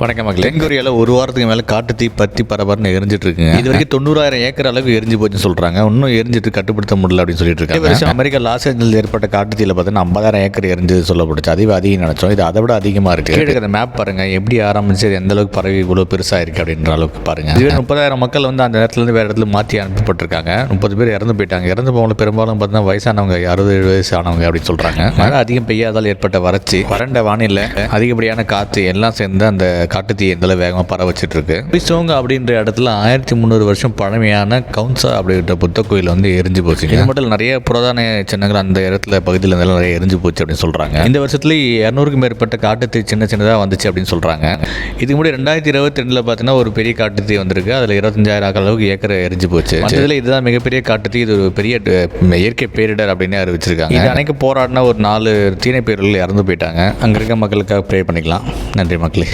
வணக்கம் மக்கள். தென்கொரியாவில் ஒரு வாரத்துக்கு மேலே காட்டு தீ பத்தி பரபரன்னு எரிஞ்சிட்டு இருக்குங்க இது வரைக்கும் தொண்ணூறாயிரம் ஏக்கர் அளவுக்கு எரிஞ்சு போச்சுன்னு சொல்றாங்க. இன்னும் எரிஞ்சிட்டு கட்டுப்படுத்த முடியல அப்படின்னு சொல்லிட்டு இருக்காங்க. அமெரிக்கா லாஸ் ஏஞ்சல்ஸ் ஏற்பட்ட காட்டு தீயில பார்த்தீங்கன்னா ஐம்பதாயிரம் ஏக்கர் எரிஞ்சது சொல்லப்பட்டுச்சு. அதுவே அதிகம் நினைச்சோம். இது அதை விட அதிகமாக இருக்கு. கீழே இருக்கிற மேப் பாருங்க. எப்படி ஆரம்பிச்சு அது எந்த அளவுக்கு பரவி இவ்வளோ பெருசாக இருக்கு அப்படின்ற அளவுக்கு பாருங்க. இதுவே முப்பதாயிரம் மக்கள் வந்து அந்த இடத்துல இருந்து வேற இடத்துல மாற்றி அனுப்பப்பட்டிருக்காங்க. முப்பது பேர் இறந்து போயிட்டாங்க. இறந்து போகல பெரும்பாலும் பார்த்தீங்கன்னா வயசானவங்க அறுபது எழுபது வயசு ஆனவங்க அப்படின்னு சொல்றாங்க. மழை அதிகம் பெய்யாதால் ஏற்பட்ட வறட்சி வறண்ட வானிலை அதிகப்படியான காற்று எல்லாம் சேர்ந்து அந்த காட்டுத்தீ எந்த அளவு வேகமாக பரவ வச்சிட்டு இருக்கு பிசோங்க அப்படின்ற இடத்துல ஆயிரத்தி முந்நூறு வருஷம் பழமையான கவுன்சா அப்படின்ற புத்த கோயில் வந்து எரிஞ்சு போச்சு இது மட்டும் நிறைய புராதன சின்னங்கள் அந்த இடத்துல பகுதியில் இருந்தாலும் நிறைய எரிஞ்சு போச்சு அப்படின்னு சொல்றாங்க. இந்த வருஷத்துல இரநூறுக்கும் மேற்பட்ட காட்டுத்தீ சின்ன சின்னதாக வந்துச்சு அப்படின்னு சொல்றாங்க. இதுக்கு முன்னாடி ரெண்டாயிரத்தி இருபத்தி ரெண்டுல பார்த்தீங்கன்னா ஒரு பெரிய காட்டுத்தீ வந்திருக்கு. அதில் இருபத்தஞ்சாயிரம் அளவுக்கு ஏக்கர் எரிஞ்சு போச்சு. இதில் இதுதான் மிகப்பெரிய காட்டுத்தீ இது ஒரு பெரிய இயற்கை பேரிடர் அப்படின்னு அறிவிச்சிருக்காங்க. இது அன்னைக்கு போராடின ஒரு நாலு தீனை பேரில் இறந்து போயிட்டாங்க. அங்கே இருக்க மக்களுக்காக ப்ரே பண்ணிக்கலாம். நன்றி மக்களே.